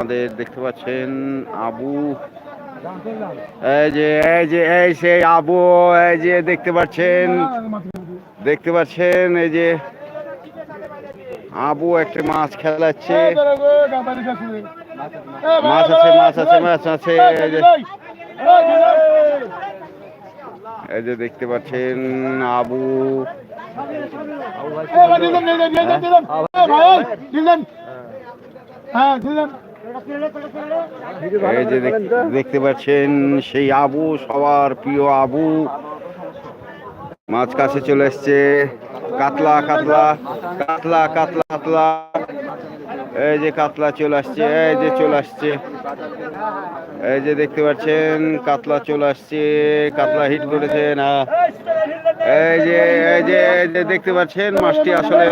আমাদের দেখতে পাচ্ছেন আবু। এই যে এই যে, এই সেই আবু, এই যে দেখতে পাচ্ছেন। দেখতে পাচ্ছেন, এই যে আবু একটা মাছ খেলাচ্ছে। মাছ আছে মাছ আছে মাছ আছে, এই যে। এই যে দেখতে পাচ্ছেন আবু। এই যে দেখ- দেখতে পাচ্ছেন সেই আবু, সবার প্রিয় আবু। মাছ কাছে চলে এসছে। কাতলা কাতলা কাতলা কাতলা কাতলা। এই যে কাতলা চলে আসছে, এই যে চলে আসছে। এই যে দেখতে পাচ্ছেন, কাতলা চলে আসছে। কাতলা হিট করেছে না। এই যে এই যে এই দেখতে পাচ্ছেন মাছটি আসলে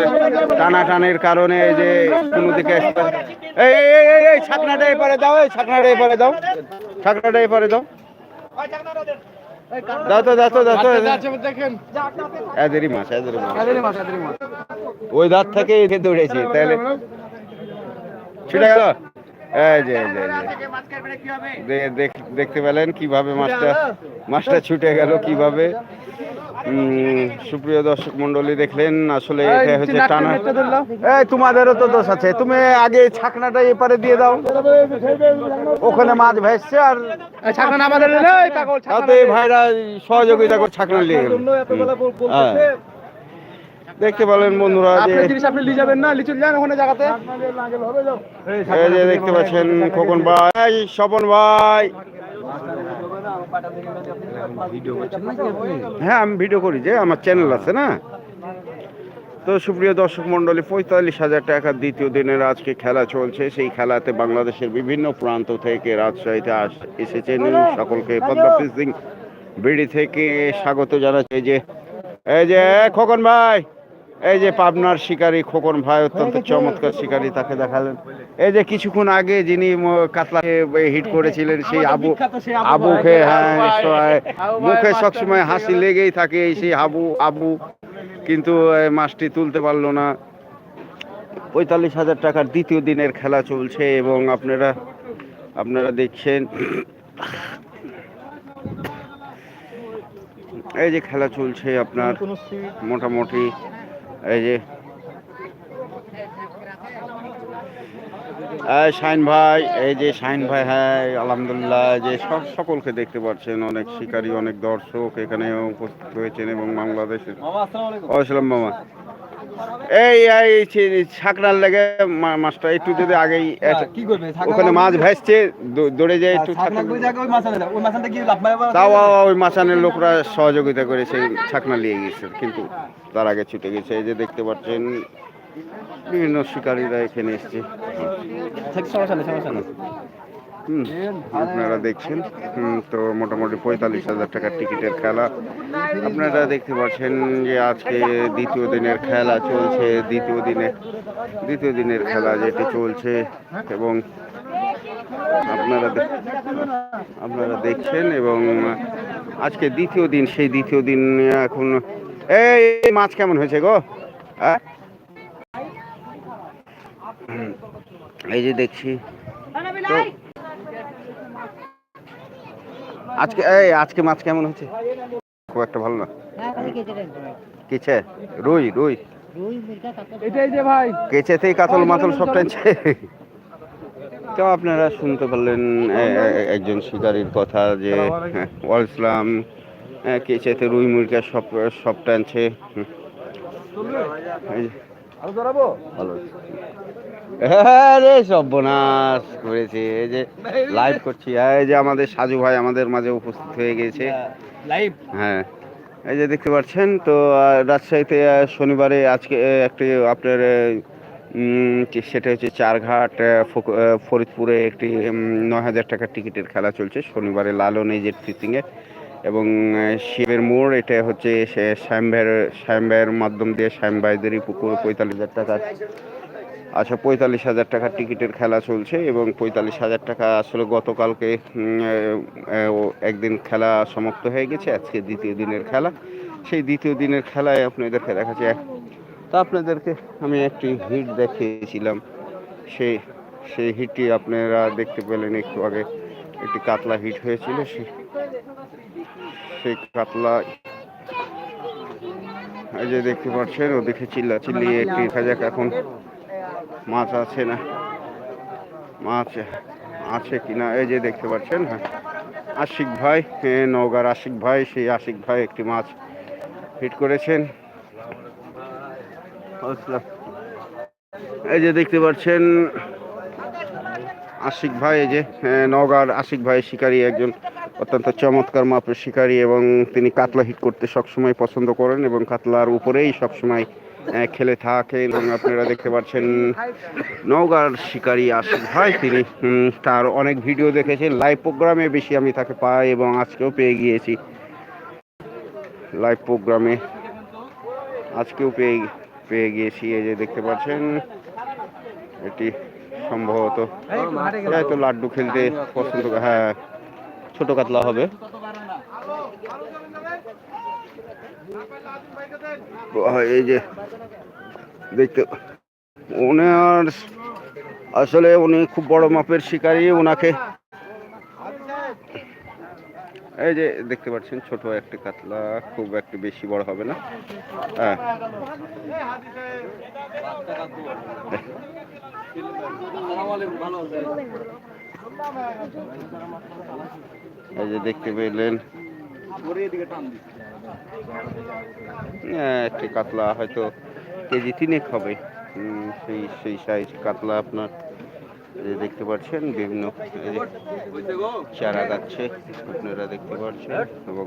টানা টানের কারণে এই যে কোনো দিকে এই এই এই, এই এই ছাকনাটা এপারে দাও এই ছাকনাটা এপারে দাও। ছাকনাটা এপারে দাও। দাও তো দাও তো দাও তো। এদেরই মাছ এদেরই মাছ। ওই দাঁত থেকে এতে দৌড়েছি তাহলে ছুটে গেল। এই এই এই দেখতে পেলেন কীভাবে মাছটা মাছটা ছুটে গেল কীভাবে। সুপ্রিয় দর্শক মন্ডলী দেখলেন আসলে এটা হচ্ছে টানা এই তোমাদেরও তো দোষ আছে। তুমি আগে ছাকনাটা এপারে দিয়ে দাও। ওখানে মাছ ভেসছে আর ছাকনা আমাদের তাতে এই ভাইরা সহযোগিতা করে ছাকনা নিয়ে গেল। হ্যাঁ। দেখতে পেলেন বন্ধুরা যে আপনি জিনিস আপনি নিয়ে যাবেন না? লিচু যান ওখানে জায়গাতে? এই যে দেখতে পাচ্ছেন খোকন ভাই স্বপন ভাই। হ্যাঁ আমি ভিডিও করি যে, আমার চ্যানেল আছে না? তো সুপ্রিয় দর্শক মন্ডলী পঁয়তাল্লিশ হাজার টাকার দ্বিতীয় দিনের আজকে খেলা চলছে। সেই খেলাতে বাংলাদেশের বিভিন্ন প্রান্ত থেকে রাজশাহীতে আস এসেছেন সকলকে পদ্মা সিং বিড়ি থেকে স্বাগত জানাচ্ছে। যে, এই যে খোকন ভাই এই যে পাবনার শিকারী খোকন ভাই অত্যন্ত চমৎকার শিকারী তাকে দেখালেন। এই যে কিছুক্ষণ আগে যিনি কাতলাকে হিট করেছিলেন সেই আবু আবুকে হ্যাঁ মুখে সবসময় হাসি লেগেই থাকে এই সেই আবু আবু। কিন্তু মাছটি তুলতে পারল না। পঁয়তাল্লিশ হাজার টাকার দ্বিতীয় দিনের খেলা চলছে এবং আপনারা আপনারা দেখছেন। এই যে খেলা চলছে আপনার মোটামুটি। এই যে। শাইন ভাই এই যে শাইন ভাই হ্যাঁ আলহামদুলিল্লাহ যে সব সকলকে দেখতে পাচ্ছেন অনেক শিকারী অনেক দর্শক এখানে উপস্থিত হয়েছেন এবং বাংলাদেশের। আসসালাম মামা। এই এই ছি- ছাকনার লেগে মাছটা একটু যদি আগেই কি করবে? ওখানে মাছ ভেসছে দৌড়ে যায় একটু তাও ওই মাছানের লোকরা সহযোগিতা করে সেই ছাকনা নিয়ে গেছে কিন্তু তার আগে ছুটে গেছে। এই যে দেখতে পাচ্ছেন বিভিন্ন শিকারীরা এখানে এসছে। আপনারা দেখছেন তো মোটামুটি পঁয়তাল্লিশ হাজার টাকার টিকিটের খেলা। আপনারা দেখতে পাচ্ছেন যে আজকে দ্বিতীয় দিনের খেলা চলছে, দ্বিতীয় দিনে, দ্বিতীয় দিনের খেলা যেটি চলছে এবং আপনারা আপনারা দেখছেন এবং আজকে দ্বিতীয় দিন, সেই দ্বিতীয় দিন এখন, এই মাছ কেমন হয়েছে গো? এই যে দেখছি, তো আজকে এই আজকে মাছ কেমন হচ্ছে? খুব একটা ভালো না। কেছে রুই রুই। এটাই যে ভাই। কেচেতেই কাতল মাতল সব টানছে তো আপনারা শুনতে পারলেন একজন শিকারীর কথা যে হ্যাঁ, ওয়াল ইসলাম হ্যাঁ, কেচেতে রুই মুরগা সব সব টানছে হুম। আরও হ্যাঁ রে সর্বনাশ করেছে। এই যে লাইভ করছি। এই যে আমাদের সাজু ভাই আমাদের মাঝে উপস্থিত হয়ে গেছে। লাইভ হ্যাঁ। এই যে দেখতে পাচ্ছেন তো রাজশাহীতে শনিবারে আজকে একটি আপনার সেটা হচ্ছে চারঘাট ফরিদপুরে একটি নয় হাজার টাকার টিকিটের খেলা চলছে শনিবারে লালন এজেড ফিসিংয়ে এবং শিবের মোড় এটা হচ্ছে শ্যামভাইয়ের শ্যামভাইয়ের মাধ্যম দিয়ে শ্যামভাইদেরই পুকুর পঁয়তাল্লিশ হাজার টাকা। আচ্ছা পঁয়তাল্লিশ হাজার টাকার টিকিটের খেলা চলছে এবং পঁয়তাল্লিশ হাজার টাকা আসলে গতকালকে একদিন খেলা সমাপ্ত হয়ে গেছে, আজকে দ্বিতীয় দিনের খেলা। সেই দ্বিতীয় দিনের খেলায় আপনাদেরকে দেখাচ্ছে। তা আপনাদেরকে আমি একটি হিট দেখিয়েছিলাম। সেই সেই হিটটি আপনারা দেখতে পেলেন একটু আগে। একটি কাতলা হিট হয়েছিল, সে- সেই কাতলা, এই যে দেখতে পাচ্ছেন, ওদিকে চিল্লা চিল্লিয়ে একটি, দেখা যাক এখন মাছ আছে না? মাছ আছে কিনা? এই যে দেখতে পাচ্ছেন হ্যাঁ। আশিক ভাই হ্যাঁ, নওগাঁর আশিক ভাই সেই আশিক ভাই একটি মাছ হিট করেছেন। এই যে দেখতে পাচ্ছেন আশিক ভাই এই যে হ্যাঁ, নওগাঁর আশিক ভাই শিকারী একজন অত্যন্ত চমৎকার মাপের শিকারী এবং তিনি কাতলা হিট করতে সবসময় পছন্দ করেন এবং কাতলার উপরেই সবসময় খেলে থাকে এবং আপনারা দেখতে পাচ্ছেন নওগাঁর শিকারী আশিক ভাই। তিনি তার অনেক ভিডিও দেখেছেন লাইভ প্রোগ্রামে বেশি আমি তাকে পাই এবং আজকেও পেয়ে গিয়েছি। লাইভ প্রোগ্রামে আজকেও পেয়ে পেয়ে গিয়েছি এই যে দেখতে পাচ্ছেন এটি সম্ভবত হয়তো লাড্ডু খেলতে পছন্দ হ্যাঁ ছোট কাতলা হবে। এই যে দেখতে, ওনার আসলে উনি খুব বড় মাপের শিকারী ওনাকে এই যে দেখতে পাচ্ছেন, ছোট একটা কাতলা, খুব একটা বেশি বড় হবে না। হ্যাঁ। এই যে দেখতে পেলেন। একটি কাতলা হয়তো কেজি তিনেক হবে। সেই সেই সাইজ কাতলা আপনার দেখতে পাচ্ছেন, বিভিন্ন চারা গাচ্ছে আপনারা দেখতে পাচ্ছেন এবং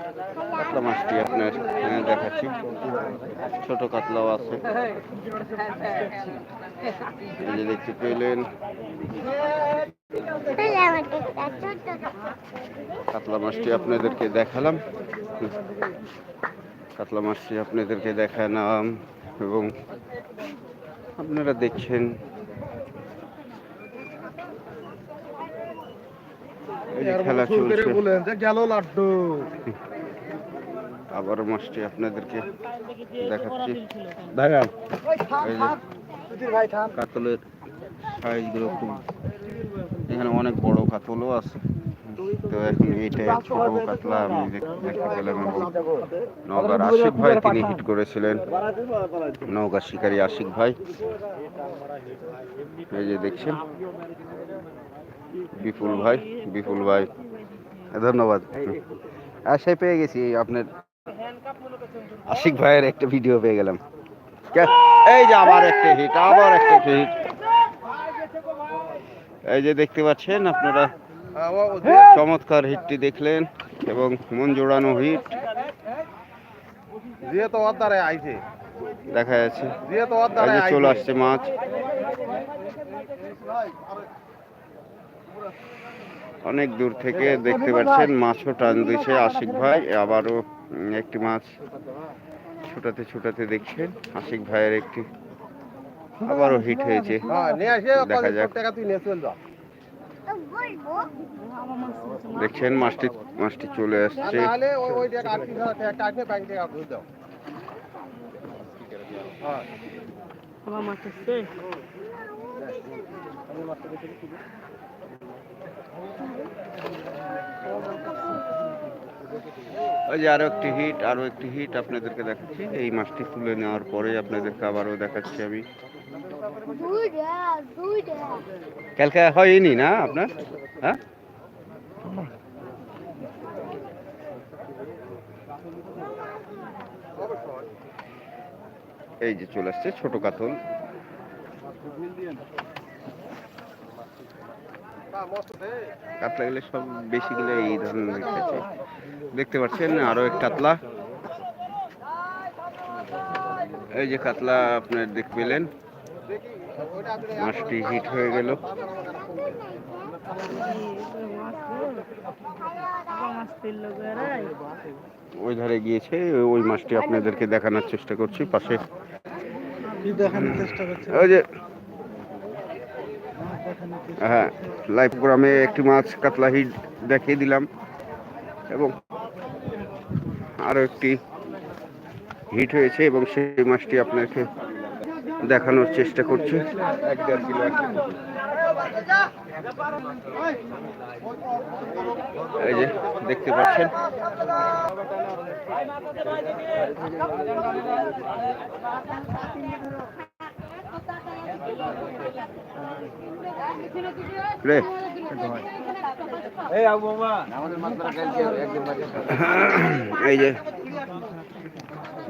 কাতলা মাছটি আপনার হ্যাঁ, দেখাচ্ছি। ছোট কাতলাও আছে। এই যে দেখতে পেলেন। কাতলা মাছটি আপনাদেরকে দেখালাম। কাতলা মাছটি আপনাদেরকে দেখালাম এবং আপনারা দেখছেন এই যে খেলা চলছে। গেল লাড্ডু। আবারও মাছটি আপনাদেরকে দেখাচ্ছি। কাতলের সাইজগুলো খুব এখানে অনেক বড় কাতলও আছে। তো এখন এইটা ছোট কাতলা আমি দেখ- দেখতে পেলাম এবং নওগাঁর আশিক ভাই তিনি হিট করেছিলেন। নওগাঁ শিকারী আশিক ভাই। এই যে দেখছেন? বিপুল ভাই বিপুল ভাই। ধন্যবাদ। আশায় পেয়ে গেছি আপনার আশিক ভাইয়ের একটা ভিডিও পেয়ে গেলাম। এই যে আবার একটা হিট আবার একটা হিট এই যে দেখতে পাচ্ছেন আপনারা চমৎকার হিটটি দেখলেন এবং মন জোড়ানো হিট দিয়ে তো ওর দ্বারাই আইছে। দেখা যাচ্ছে। চলে আসছে মাছ। অনেক দূর থেকে দেখতে পাচ্ছেন মাছও টান দিয়েছে আশিক ভাই, আবারও একটি মাছ ছুটাতে ছুটাতে দেখছেন। আশিক ভাইয়ের একটি আবারও হিট হয়েছে। হ্যাঁ দেখা যাক। দেখছেন মাছটি মাছটি চলে আসছে। আমার মাছ আসছে। ওই যে আরও একটি হিট আরও একটি হিট আপনাদেরকে দেখাচ্ছি। এই মাছটি তুলে নেওয়ার পরে আপনাদেরকে আবারও দেখাচ্ছি আমি। কালকে হয়নি না আপনার? হ্যাঁ? এই যে চলে আসছে ছোট কাতল। কাতলা গেলে সব বেশি গেলে এই ধরনের দেখতেছে দেখতে পাচ্ছেন আরও এক কাতলা। এই যে কাতলা আপনার দেখ পেলেন। মাছটি হিট হয়ে গেল। ওই ধারে গিয়েছে ওই মাছটি আপনাদেরকে দেখানোর চেষ্টা করছি পাশে। দেখানোর চেষ্টা করছে ওই যে হ্যাঁ লাইভ প্রোগ্রামে একটি মাছ কাতলা হিট দেখিয়ে দিলাম এবং আরও একটি হিট হয়েছে এবং সেই মাছটি আপনাকে দেখানোর চেষ্টা করছি। এই যে, দেখতে পাচ্ছেন। রে। এই যে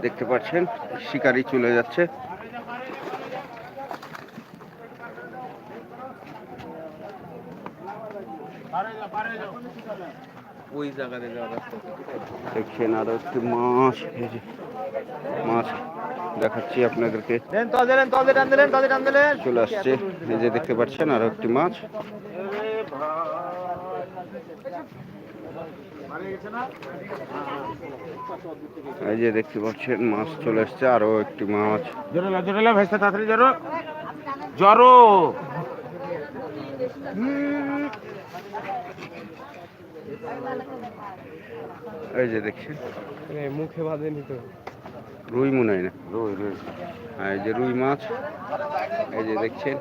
দেখতে পাচ্ছেন শিকারি চলে যাচ্ছে। ওই জায়গাতে দেখছেন আরও একটি মাছ। মাছ দেখাচ্ছি আপনাদেরকে। চলে আসছে। এই যে দেখতে পাচ্ছেন আরও একটি মাছ। এই যে দেখতে পাচ্ছেন মাছ চলে আসছে আরও একটি মাছ। তাড়াতাড়ি জোরো। জোরো। এই যে দেখছেন। মুখে বাঁধেনি তো। রুই মনে হয় না? রুই রুই। আর এই যে রুই মাছ এই যে দেখছেন?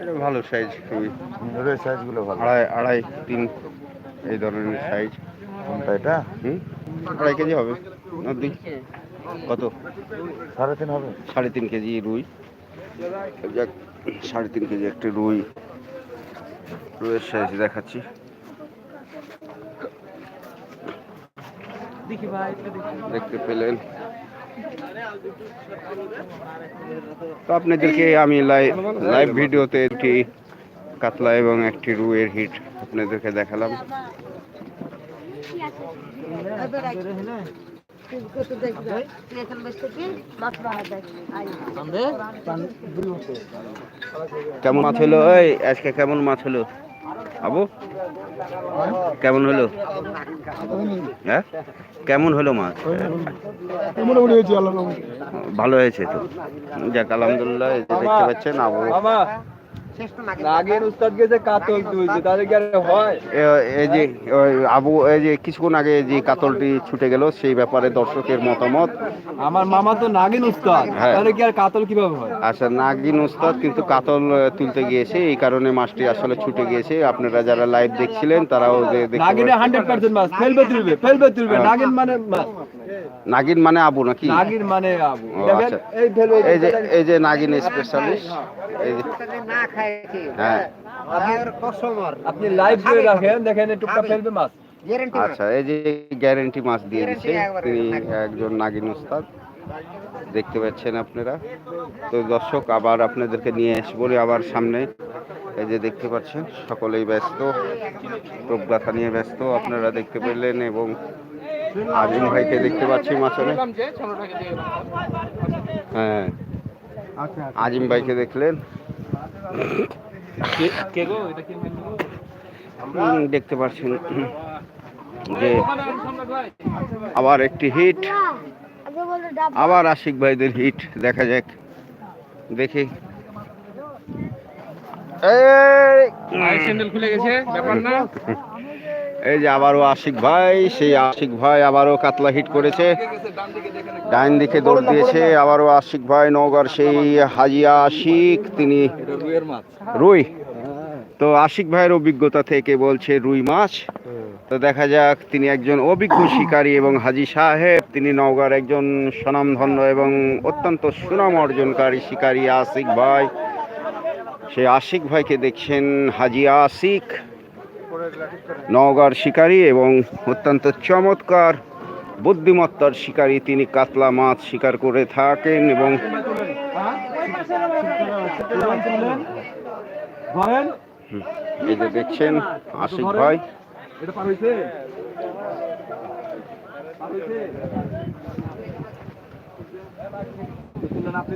এটা ভালো সাইজ রুই রোই সাইজগুলো ভালো। আড়াই আড়াই তিন এই ধরনের সাইজ কোনটা এটা? হুম? আড়াই কেজি হবে। দুই। কত? সাড়ে তিন হবে। সাড়ে তিন কেজি রুই। সাড়ে তিন কেজি একটি রুই। রুইয়ের সাইজ দেখাচ্ছি দেখি ভাই দেখতে পেলেন। তো আপনাদেরকে আমি লাইভ লাইভ ভিডিওতে একটি কাতলা এবং একটি রুইয়ের হিট আপনাদেরকে দেখালাম। কেমন মাছ হলো? ওই আজকে কেমন মাছ হলো? আবু? কেমন হলো? হ্যাঁ? কেমন হলো মাছ ভালো হয়েছে তো? যাক আলহামদুলিল্লাহ দেখতে পাচ্ছেন আবু বাবা নাগের উস্তাদ গেছে কাতল তুলছে তাহলে কি হয়? এই যে আবু এই যে কিছুক্ষণ আগে যে কাতলটি ছুটে গেল সেই ব্যাপারে দর্শকের মতামত। আমার মামা তো নাগিন উস্তাদ হ্যাঁ। তাহলে কি আর কাতল কীভাবে হয়? আচ্ছা নাগিন উস্তাদ কিন্তু কাতল তুলতে গিয়েছে এই কারণে মাছটি আসলে ছুটে গিয়েছে। আপনারা যারা লাইভ দেখছিলেন তারাও যে নাগিনে পাচ্ছেন। হান্ড্রেড পার্সেন্ট মাছ ফেলবে তুলবে ফেলবে তুলবে। নাগিন মানে মাছ। নাগিন মানে আবু নাকি? নাগিন মানে আবু। দেখেন, আচ্ছা। এই ফেলবে এই যে এই যে নাগিন স্পেশালিস্ট এই যে হ্যাঁ। আপনি লাইভ করে রাখেন দেখেন টুকটা ফেলবে মাছ। আচ্ছা এই যে গ্যারেন্টি মাছ দিয়ে দিচ্ছে তিনি একজন নাগিন উস্তাদ দেখতে পাচ্ছেন আপনারা। তো দর্শক আবার আপনাদেরকে নিয়ে আসব আবার সামনে। এই যে দেখতে পাচ্ছেন সকলেই ব্যস্ত প্রজ্ঞাথা নিয়ে ব্যস্ত আপনারা দেখতে পেলেন এবং আজিম ভাইকে দেখতে পাচ্ছি মাছনে হ্যাঁ। আজিম ভাইকে দেখলেন। দেখতে পাচ্ছেন। যে আবার একটি হিট আবার আশিক ভাইদের হিট দেখা যাক। দেখি। এই স্যান্ডেল খুলে গেছে ব্যাপার না। এই যে আবারও আশিক ভাই, সেই আশিক ভাই আবারও কাতলা হিট করেছে। ডাইন দিকে দৌড় দিয়েছে আবারও আশিক ভাই, নওগাঁর সেই হাজিয়া আশিক, তিনি রুই। তো আশিক ভাইয়ের অভিজ্ঞতা থেকে বলছে রুই মাছ। তো দেখা যাক, তিনি একজন অভিজ্ঞ শিকারী এবং হাজি সাহেব। তিনি নওগাঁর একজন স্বনামধন্য এবং অত্যন্ত সুনাম অর্জনকারী শিকারী আশিক ভাই। সেই আশিক ভাইকে দেখছেন হাজি আশিক। নওগাঁর শিকারী এবং অত্যন্ত চমৎকার বুদ্ধিমত্তার শিকারী। তিনি কাতলা মাছ শিকার করে থাকেন এবং দেখছেন আশিক ভাই। আপনি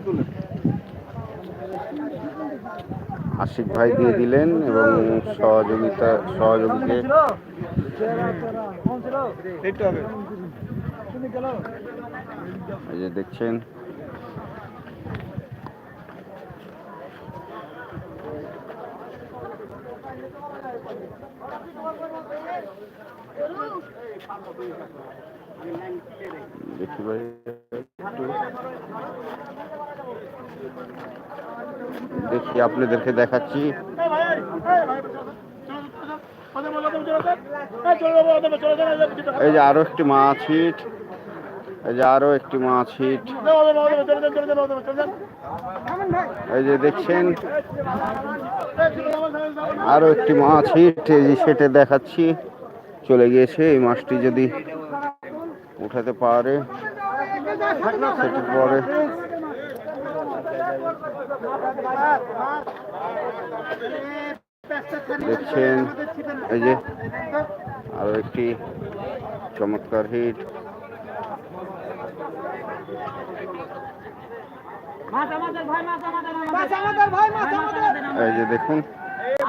আশিক ভাই দিয়ে দিলেন এবং সহযোগিতা সহযোগীকে এই যে দেখছেন। দেখি ভাই। দেখি, আপনাদেরকে দেখাচ্ছি। এই যে আরও একটি মাছ হিট। এই যে আরও একটি মাছ হিট। এই যে দেখছেন, আরও একটি মাছ হিট। এই যে সেটে দেখাচ্ছি। চলে গিয়েছে। এই মাছটি যদি উঠাতে পারে সেটির পরে দেখছেন এই যে আরও একটি চমৎকার হিট। এই যে দেখুন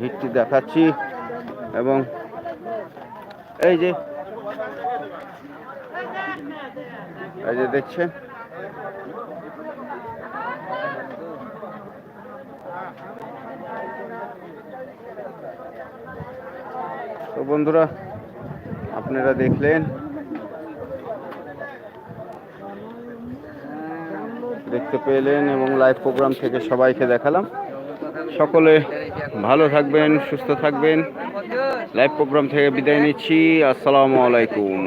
হিটটি দেখাচ্ছি এবং এই যে এই যে দেখছেন তো বন্ধুরা, আপনারা দেখলেন। দেখতে পেলেন এবং লাইভ প্রোগ্রাম থেকে সবাইকে দেখালাম। সকলে ভালো থাকবেন সুস্থ থাকবেন। লাইভ প্রোগ্রাম থেকে বিদায় নিচ্ছি। আসসালামু আলাইকুম।